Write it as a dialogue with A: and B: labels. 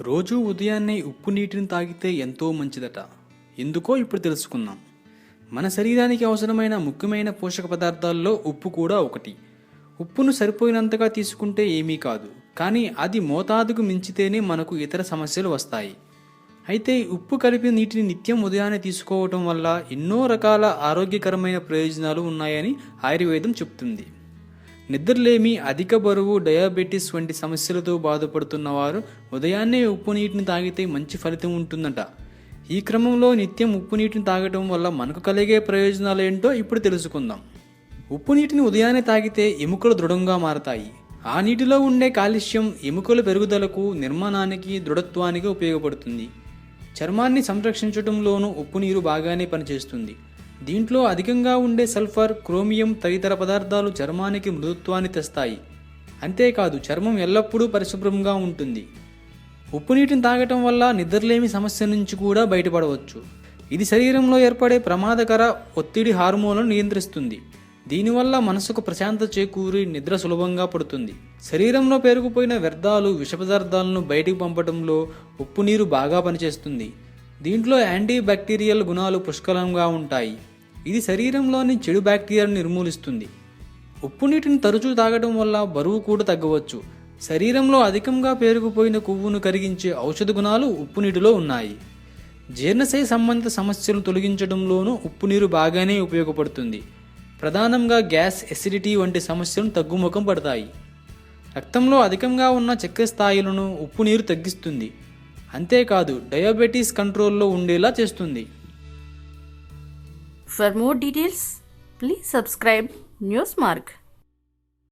A: రోజూ ఉదయాన్నే ఉప్పు నీటిని తాగితే ఎంతో మంచిదట. ఎందుకో ఇప్పుడు తెలుసుకుందాం. మన శరీరానికి అవసరమైన ముఖ్యమైన పోషక పదార్థాల్లో ఉప్పు కూడా ఒకటి. ఉప్పును సరిపోయినంతగా తీసుకుంటే ఏమీ కాదు. కానీ అది మోతాదుకు మించితేనే మనకు ఇతర సమస్యలు వస్తాయి. అయితే ఉప్పు కలిపిన నీటిని నిత్యం ఉదయాన్నే తీసుకోవటం వల్ల ఎన్నో రకాల ఆరోగ్యకరమైన ప్రయోజనాలు ఉన్నాయని ఆయుర్వేదం చెప్తుంది. నిద్రలేమి అధిక బరువు డయాబెటీస్ వంటి సమస్యలతో బాధపడుతున్న వారు ఉదయాన్నే ఉప్పు నీటిని తాగితే మంచి ఫలితం ఉంటుందట. ఈ క్రమంలో నిత్యం ఉప్పు నీటిని తాగటం వల్ల మనకు కలిగే ప్రయోజనాలు ఏంటో ఇప్పుడు తెలుసుకుందాం. ఉప్పు నీటిని ఉదయాన్నే తాగితే ఎముకలు దృఢంగా మారతాయి. ఆ నీటిలో ఉండే కాలుష్యం ఎముకల పెరుగుదలకు నిర్మాణానికి దృఢత్వానికి ఉపయోగపడుతుంది. చర్మాన్ని సంరక్షించడంలోనూ ఉప్పు నీరు బాగానే పనిచేస్తుంది. దీంట్లో అధికంగా ఉండే సల్ఫర్ క్రోమియం తదితర పదార్థాలు చర్మానికి మృదుత్వాన్ని తెస్తాయి. అంతేకాదు చర్మం ఎల్లప్పుడూ పరిశుభ్రంగా ఉంటుంది. ఉప్పు నీటిని తాగటం వల్ల నిద్రలేమి సమస్య నుంచి కూడా బయటపడవచ్చు. ఇది శరీరంలో ఏర్పడే ప్రమాదకర ఒత్తిడి హార్మోన్లను నియంత్రిస్తుంది. దీనివల్ల మనసుకు ప్రశాంత చేకూరి నిద్ర సులభంగా పడుతుంది. శరీరంలో పేరుకుపోయిన వ్యర్థాలు విష పదార్థాలను బయటికి పంపడంలో ఉప్పు నీరు బాగా పనిచేస్తుంది. దీంట్లో యాంటీ బ్యాక్టీరియల్ గుణాలు పుష్కలంగా ఉంటాయి. ఇది శరీరంలోని చెడు బ్యాక్టీరియాను నిర్మూలిస్తుంది. ఉప్పు నీటిని తరచూ తాగడం వల్ల బరువు కూడా తగ్గవచ్చు. శరీరంలో అధికంగా పేరుకుపోయిన కొవ్వును కరిగించే ఔషధ గుణాలు ఉప్పు నీటిలో ఉన్నాయి. జీర్ణశయ సంబంధిత సమస్యలు తొలగించడంలోనూ ఉప్పు నీరు బాగానే ఉపయోగపడుతుంది. ప్రధానంగా గ్యాస్ ఎసిడిటీ వంటి సమస్యలను తగ్గుముఖం పడతాయి. రక్తంలో అధికంగా ఉన్న చక్కెర స్థాయిలను ఉప్పు నీరు తగ్గిస్తుంది. అంతేకాదు డయాబెటీస్ కంట్రోల్లో ఉండేలా చేస్తుంది.
B: For more details, please subscribe Newsmark.